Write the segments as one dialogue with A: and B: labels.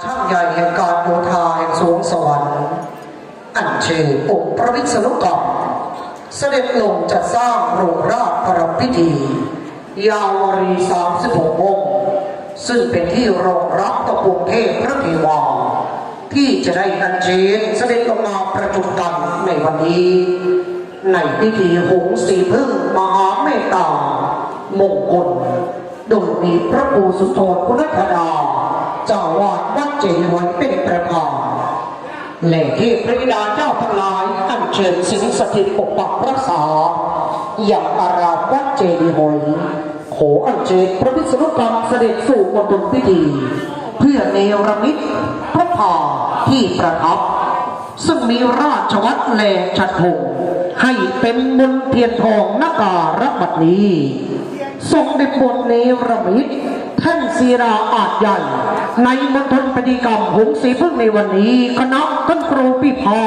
A: ช่างใหญ่แห่งการโยธาแห่งสวงสวรรค์ อัญเชิญองค์พระวิษณุกรเสด็จลงจะสร้างโรงราชประพิธี ยาวรี36องซึ่งเป็นที่รองรับตะปวงเทพพระเทวาที่จะได้อัญเชิญเสด็จลงมาประชุกันในวันนี้ ในพิธีหงส์สีพึ่งมหาเมตตามงคลโดยมีพระครูสุโธทคุณธดา จ้าวาดวัดเจดีย์ไว้เป็นประธานและเทพพระบิดาเจ้าทั้งหลายอัญเชิญสิงสถิตปกปักรักษา อย่างอารามวัดเจดีย์ไว้ขออัญเชิญพระวิษณุกรรมเสด็จสู่มณฑลพิธี เพื่อเนรมิตพระพาที่ประทับ ซึ่งมีราชวัตรแลชัดพงให้เป็นมนเทียนทองนาการบัดนี้ทรงได้บทเนรมิต ท่านศีราอาจใหญ่ ในมณฑลปฏิกรรมหงสีพึ่งในวันนี้คณะท่านครูพิพา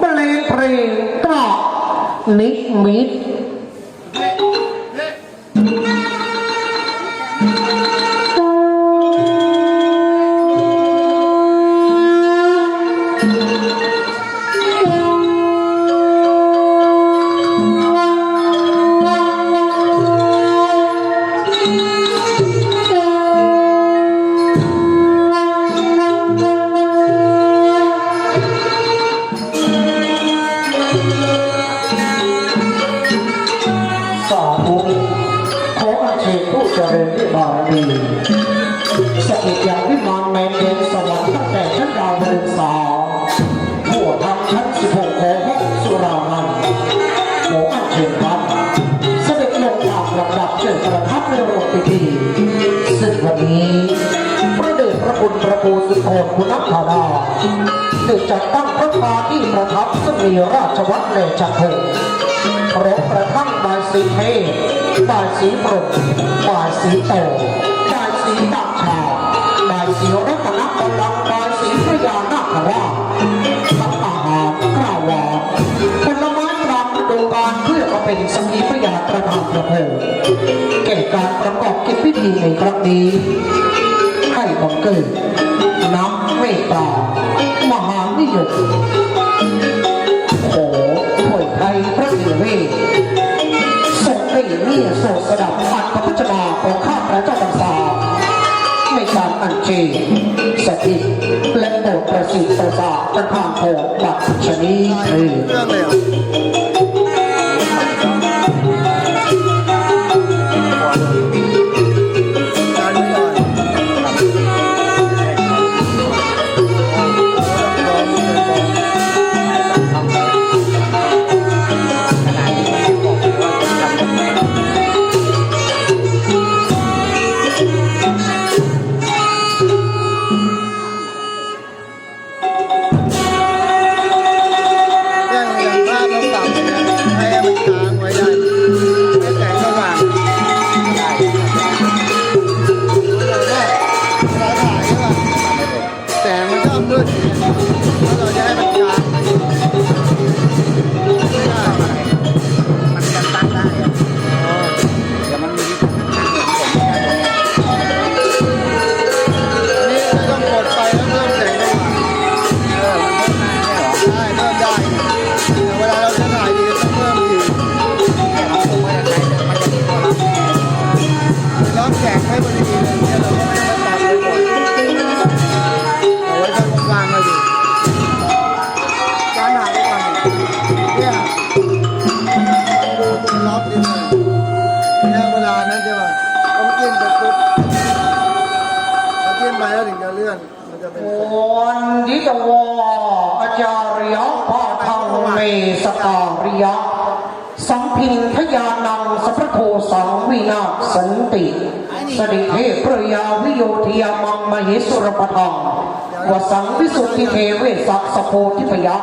A: บรรเลงเพลงตรานิมิต ชั้นสิบหกของห้องสุรามันขออัญเชิญครับเสด็จลงตามลำดับเชิญประทับในโรงพิธีซึ่งวันนี้พระเดชพระคุณพระครูสุโธทคุณธาดาได้จัดตั้งพระพาที่ประทับซึ่งมีราชวัตรในจักรพงศ์พร้อมกระทั่งบายสีเทพบายสีปรกบายสีโตบายสีตักชาบายสีรัตนบัลลังก์บายสีพระยานาคราชทั้งอาหา รกล้าวหวานผลไม้ตามฤดูกาลเพื่อมาเป็นสักขีพยาประทานประเพณีแก่การประกอบกิจพิธีในครั้งนี้ให้บังเกิดน้ำเมตตามหานิยมโขถวยไทยพระเถรีส่งให้เมียโสดสดับอัดพระพุทธมาของข้าพระเจ้าตังสา ในการอัญเชิญสถิตและโปรดประสิทธิ์ประสาทประทานโพบั
B: กชนีคื
C: อเครื่
B: อ เท
C: เว
B: ส
A: สโพธิพยะ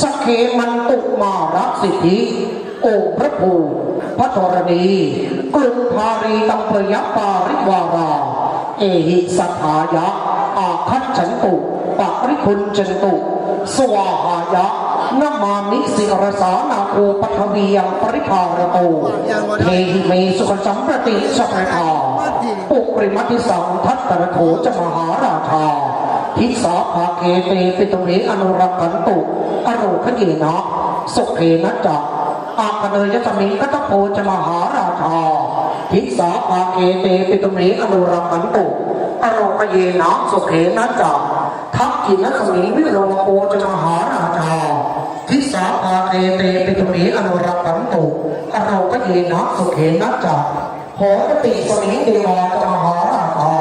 A: สเคมันตุมารักสิทธิโอพระภูพระธรณีกรุงพารีตัมเปยปาริวาราเอหิสัทธายะ อาคัตฉันตุปะริคุณจันตุสวาหายะนามามิสิรสานาโคปัทวียังปริภารโตเทหิเมสุขสัมปติสัพพทาปุริมัติสังทัตตะโถจมหาราชา ทิสาภาเกเตปิตริอนุรักขันตุอโรคเยนะสุเขนะจักอาคเนยสมิงกัตโพจมหาราชาทิสาภาเกเตปิตริอนุรักขันตุอโรคเยนะสุเขนะจักทักขินสมิงวิโรโปจมหาราชาทิสาภาเกเตปิตุมีอนุรักขันตุอโรกเยนะสุเขนะจักโหติสมิงเดวาจมหาราชา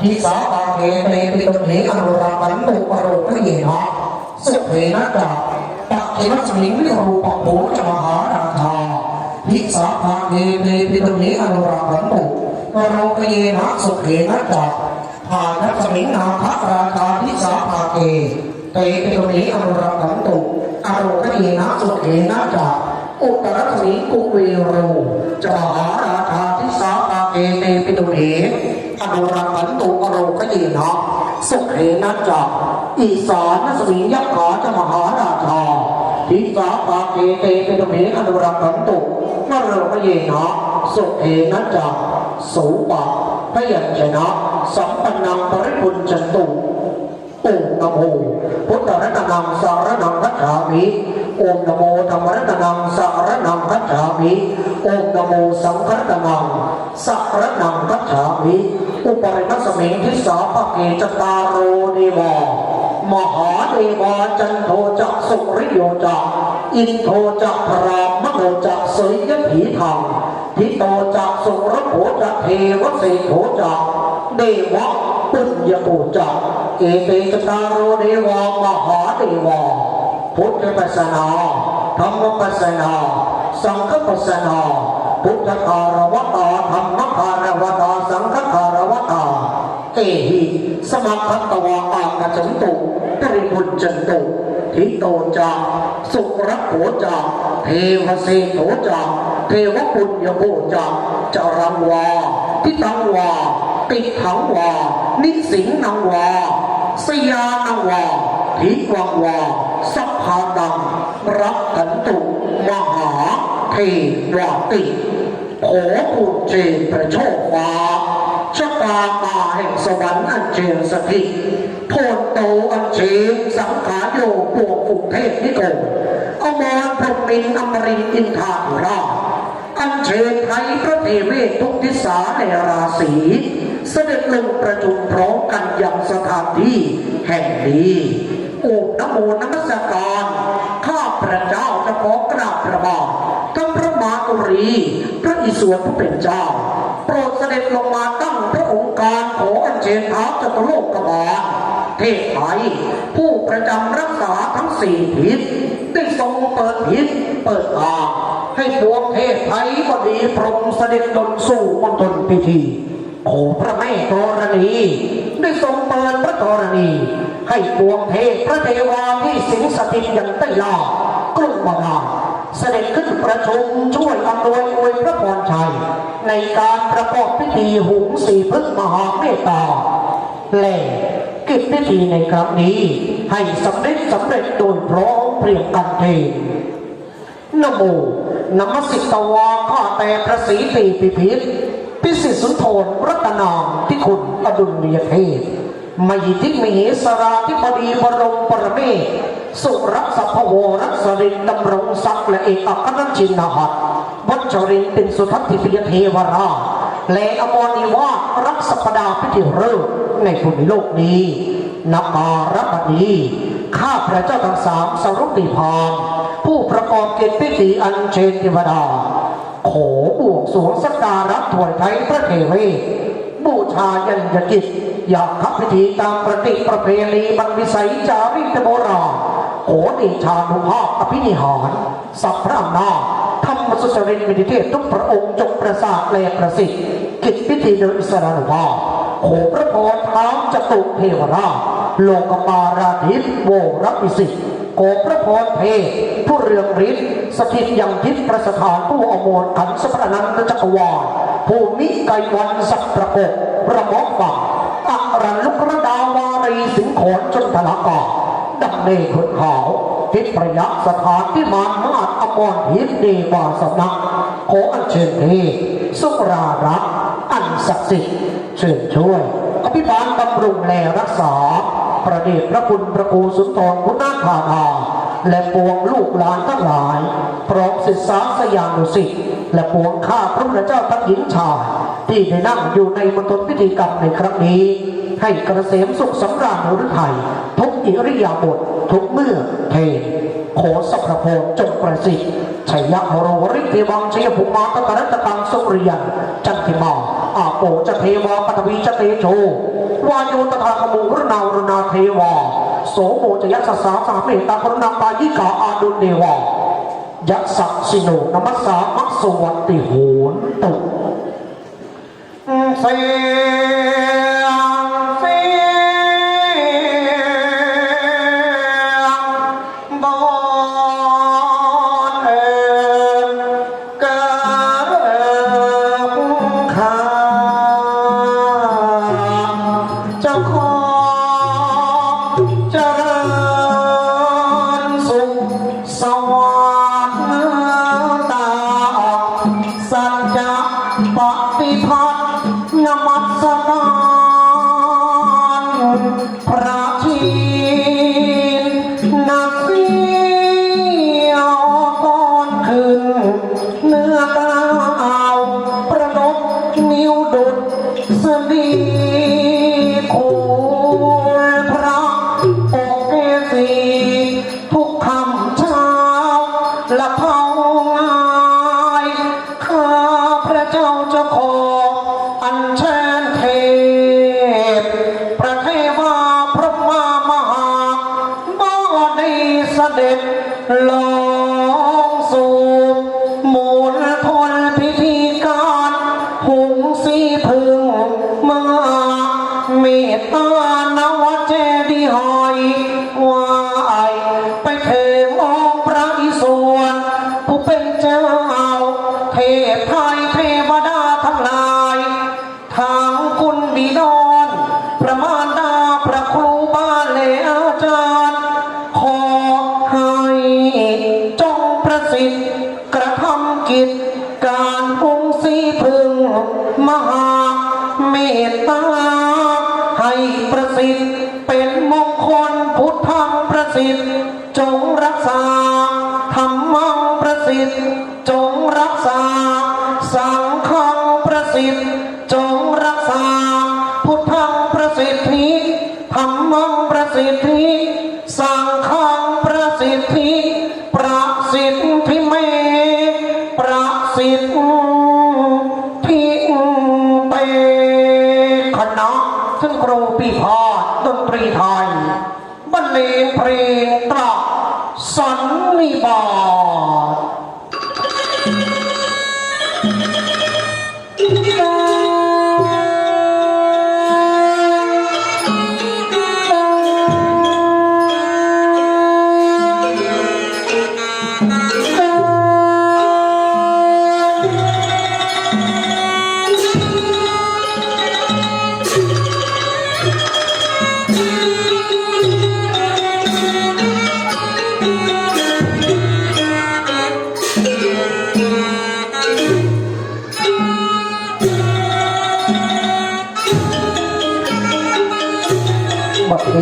A: ทิสาภาเกเต ปิตุมีอนุรักขันตุอโรกเยนะสุเขนะจักปักเขนะสมิงวิรูปโภจมหาราชาทิสาภาเกเตปิตุมีอนุรักขันตุอโรกเยนะสุเขนะจักภาณสมิงนาคราชาทิสาภาเกเตปิโตนิอนุรักขันตุอโรคเยนะสุเขนะจักอุตรสมิกุเวโรจมหาราชาทิสาปาเกเตปิโตนิอนุรักขันตุอโรคเยนะ สุเขนะจักอีสานนสมิยักษ์ขาจะมหาราชาทิสาปาเกเตเปิโตนิอนุรักขันตุอโรคเยนะสุเขนะจักสูปะพยัญชนะสัมปันนังปริพุญจันตุโอมนโมพุทธรัตนังสารนังคัจฉามิโอมนโมธรรมรัตนังสารนังคัจฉามิโอมนโมสังฆรัตนัง สัระนังคัจฉามิอุปริณสมิงทิสาปะเกจตาโรเดวามหาเดวาจันโทจักสุริโยจักอินโทจักพรามโนจักเสยยผีธรรมทิโตจักสุรโภจักเทวเสโขจักเดวะปุญญปูจักเอเตจตาโรเดวามหาเดวาพุทธปัสสนาธรรมปัสสนาสังฆปัสสนา พุทธคารวตาธรรมคารวตาสังฆคารวตาเอหิสมัคคัตตวาอากจันตุปริบุญจันตุทิโตจักสุรโขจักเทวเสโขจักเทวปุญญโภจักจรังวาทิตังวาติถังวานิสิงนังวาสยานังวาทิวังวา ทวาติขอปุจเจประโชคฟ้าชะตามาแห่งสวรรค์อันเชิญสถิตโพนโตอันเชิญสังขารโยปวงฝุกเทพนิโกอมรพรมินอมรินทร์อินทาธุราอัญเชิญไทยพระเทเวทุกทิศาในราศีเสด็จลงประชุมพร้อมกันยังสถานที่แห่งนี้โอมนโมนมัสการ ข้าพระเจ้าจะขอกราบพระบาท ทั้งพระมาตุรี พระอิศวรผู้เป็นเจ้า โปรดเสด็จลงมาตั้งพระองค์การขออัญเชิญท้าวจตุโลกกบาลเทพไทยผู้ประจำรักษาทั้งสี่ทิศได้ทรงเปิดทิศเปิดทางให้ดวงเทพไทยบดีพรมเสด็จดลสู่มณฑลพิธีโอพระแม่ธรณีได้ทรงเปิดพระธรณี ให้ดวงเทพพระเทวาที่สิงสถิตอย่างใต้ลากรุงบาลา เสด็จขึ้นประชุมช่วยอำนวยอวยพระพรชัย ในการประกอบพิธีหุงสีพฤกษ์มหาเมตตาและกิจพิธีในครั้งนี้ ให้สำเร็จสำเร็จโดยพร้อมเพรียงกันเทนโมนมัสสิตวาข้าแต่พระศรีตีปิพิษพิสิทธิสุนทรรัตนามที่คุณอดุลยเทพ มหิทิมเหสราธิบดีบรมปรเมศสุรักษพโวรักษรินดำรงศักดิ์และเอกอัครชินหัตวัชรินเป็นสุทัศติปยเทวราชและอมรนิวารักษปดาพิธีเริ่มในภูมิโลกนี้นับการบดีข้าพระเจ้าทั้งสามสรุปดีพามผู้ประกอบเกิจพิธีอัญเชิญเทวดา ขอบวงสวงสักการะถวายไทยพระเทวีบูชายันยกิจ อยากขับพิธีตามประติประเพณีบรรวิสัยจารีตโบราณขอเดชานุภาพอภินิหารสัพพระอำนาจธรรมสุจริตวินิเทศทุกพระองค์จงประสาทและประสิทธิ์กิจพิธีโดยอิสระนุภาพโขพระพรท้ามจตุเทวราชโลกมาราธิปโวรปิสิทธิ์ขอพระพรเพผู้เรืองฤทธิ์สถิตยังทิศประสถานผู้อมรขันสัพพนันตจักรวาลผู้มิไกวันสักประกบประมอกฝั่ง รีสิงขอนจนทลากาดังเนขุนขาวทิศประยักษ์สถานที่มานมาตอมรทิศเดวาสนักขออัญเชิญทพสุรารักอันศักดิ์สิทธิ์เชิญช่วยอภิบาลบำรุงแลรักษา ประเดชพระคุณพระครูสุนทรคุณนาคานาและปวงลูกหลานทั้งหลาย พร้อมศิษาสยานุสิ์และปวงข้าพระพุทธเจ้าทั้งหญิงชายที่ได้นั่งอยู่ในมณฑลพิธีกรรมในครั้งนี้ ให้กระเสมสุขสำราญหรือไทย ทุกอิริยาบถทุกเมื่อเทขอสัพพะโพจงประสิทธิ์ชัยะโรวริเทวังชัยภูมาตตรัตตังสุริยันจันทิมาอาโปจะเทวาปฐวีจะเตโชวายุตถาคมุรนาวรนาเทวาโสโมจะยัสสาสาเมตตากรุณาปายิกาอาดุเดวายัสสะสิโนนมัสสามัสสวัตติโหนตุเส บอได้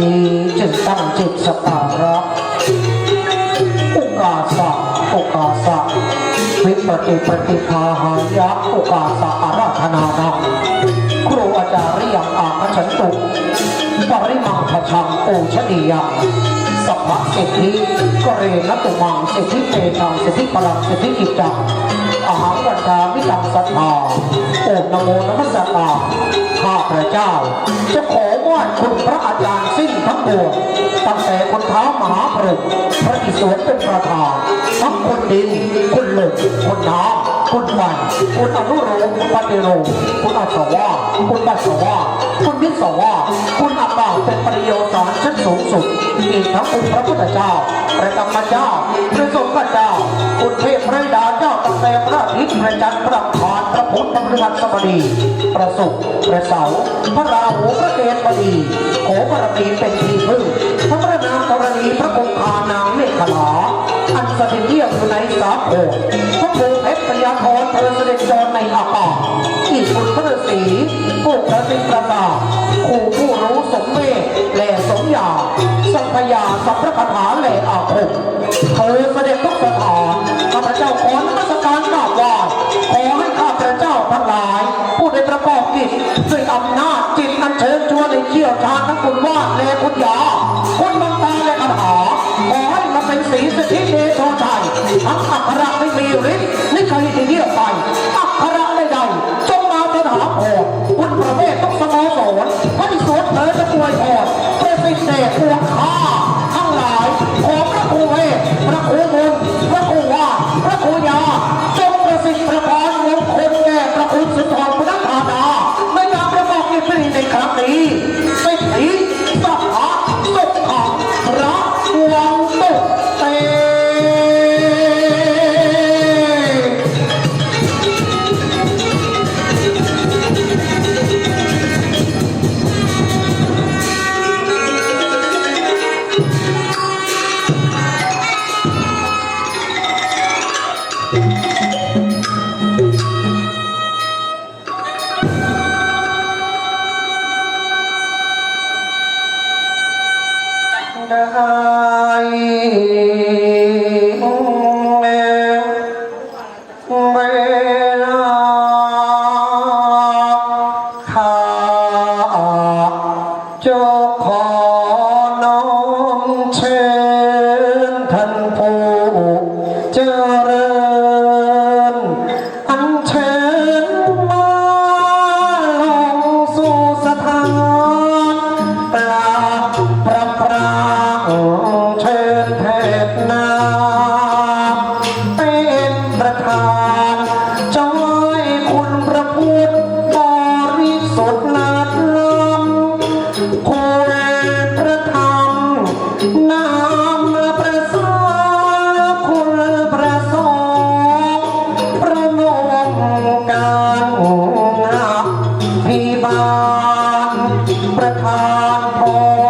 A: นี้จึงตั้งจิตสกการะโอกาสะโอกาสะวิปฏิปฏิภาหายะโอกาสะอาราธนานังครูอาจารย์ยังอาคฉันตุปริมังพชังโอชดียังสัพพะเศรษฐิกเรนตุมังเศรษฐิเตตังเศรษฐิพลังเศรษฐิกิจจังอาหารวันทามิตังสัทธาโอมนโมนัสสกา ข้าพระเจ้า จะขอไหว้คุณพระอาจารย์สิ้นทั้งปวงตั้งแต่คนเท้ามหาพรหมพระอิศวรเป็นประธานทั้งคนดินคนหนึ่งคนน้ำ คุณไฟคุณอนุโรมคุณปฏิโรมคุณอาสวะคุณปัสสาวะคุณวิศวะคุณอากาเป็นปริโยสารชั้นสูงสุดอีกทั้งองค์พระพุทธเจ้าพระธรรมเจ้าพระสงฆ์เจ้า คุณเทพพระดาเจ้าตั้งแต่พระอาทิตย์พระจันทร์พระอังคารพระพุทธพระฤหัสบดีประสุขประเสาร์พระราหูพระเกศบดีขอบารมีเป็นที่พึ่งพระพระนางธรณีพระคงคานางเมฆลาอันสถิตเที่ยงอยู่ในสาโคพระโพ บุตรพฤษีผู้พระสิประตาคู่ผู้รู้สมเวทแหล่สมยาสัพยาสัพพระคาถาแหล่อาคมเธอเสด็จทุกสถานข้าพเจ้าขอนมัสการกราบว่าขอให้ข้าพเจ้าทั้งหลาย ผู้ได้ประกอบกิจด้วยอำนาจจิตอันเชิญชวนในเชี่ยวชาทั้งคุณว่าแล่คุณยาคุณบังตาและคาถาขอให้มาเป็นสีสถิตเดโชชัยทั้งอัคระไม่มีฤทธิ์นิ่เคยเดียวไปอัคระใดๆจง เสกปวข้าทั้งหลายผมพระครูเวทพระครูมูล amor.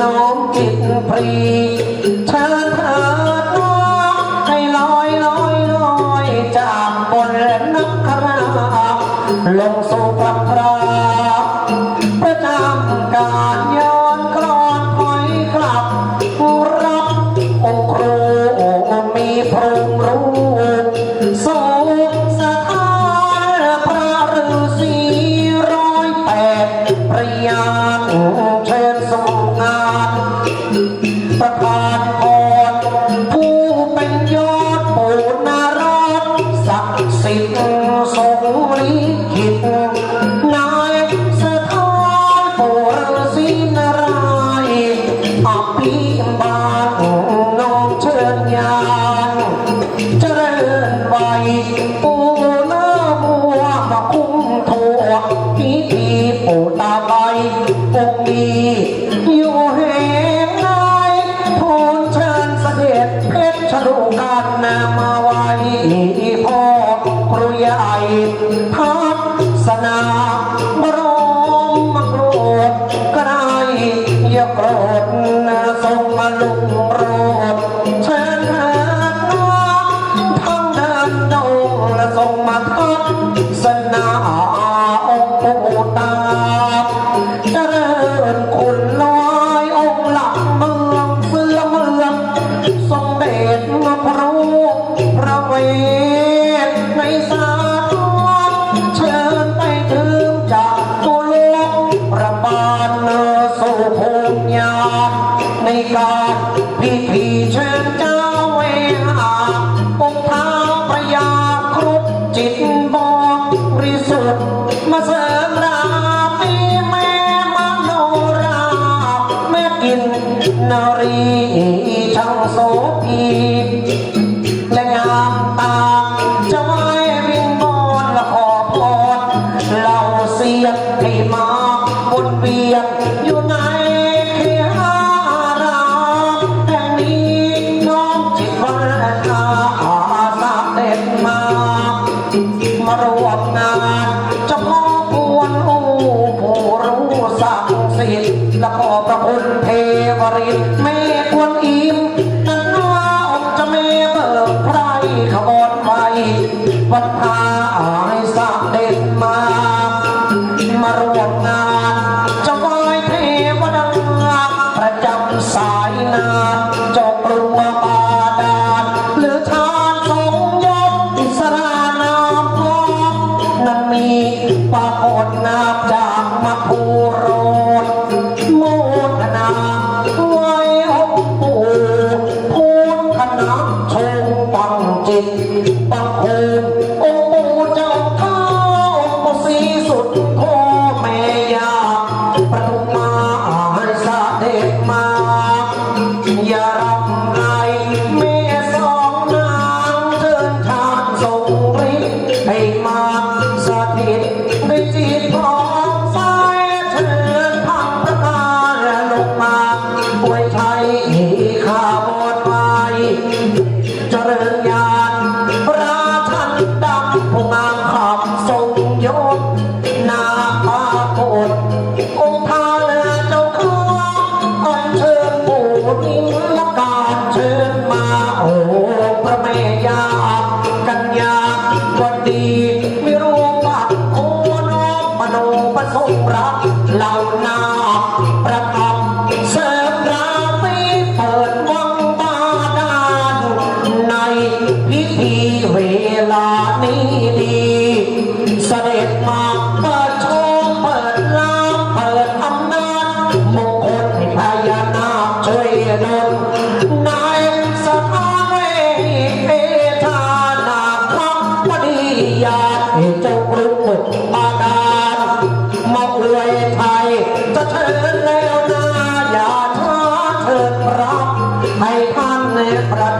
A: น้องจิตปรีเชิญ berada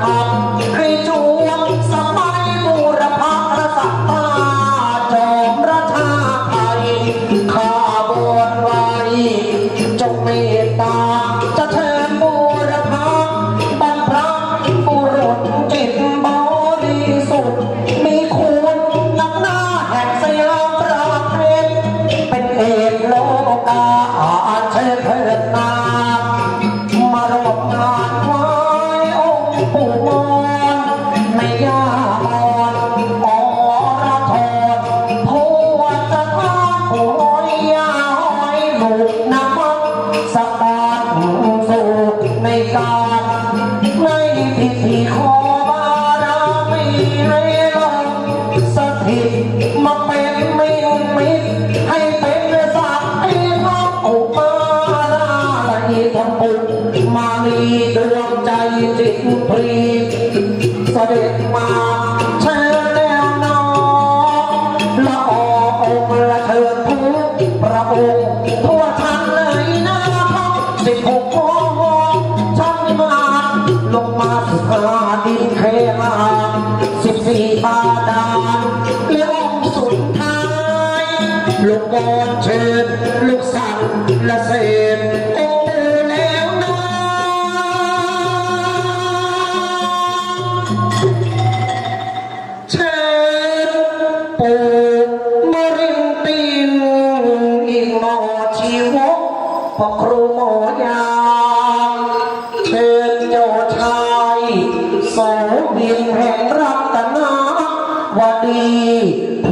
A: บรีสด็จมา ดีโพ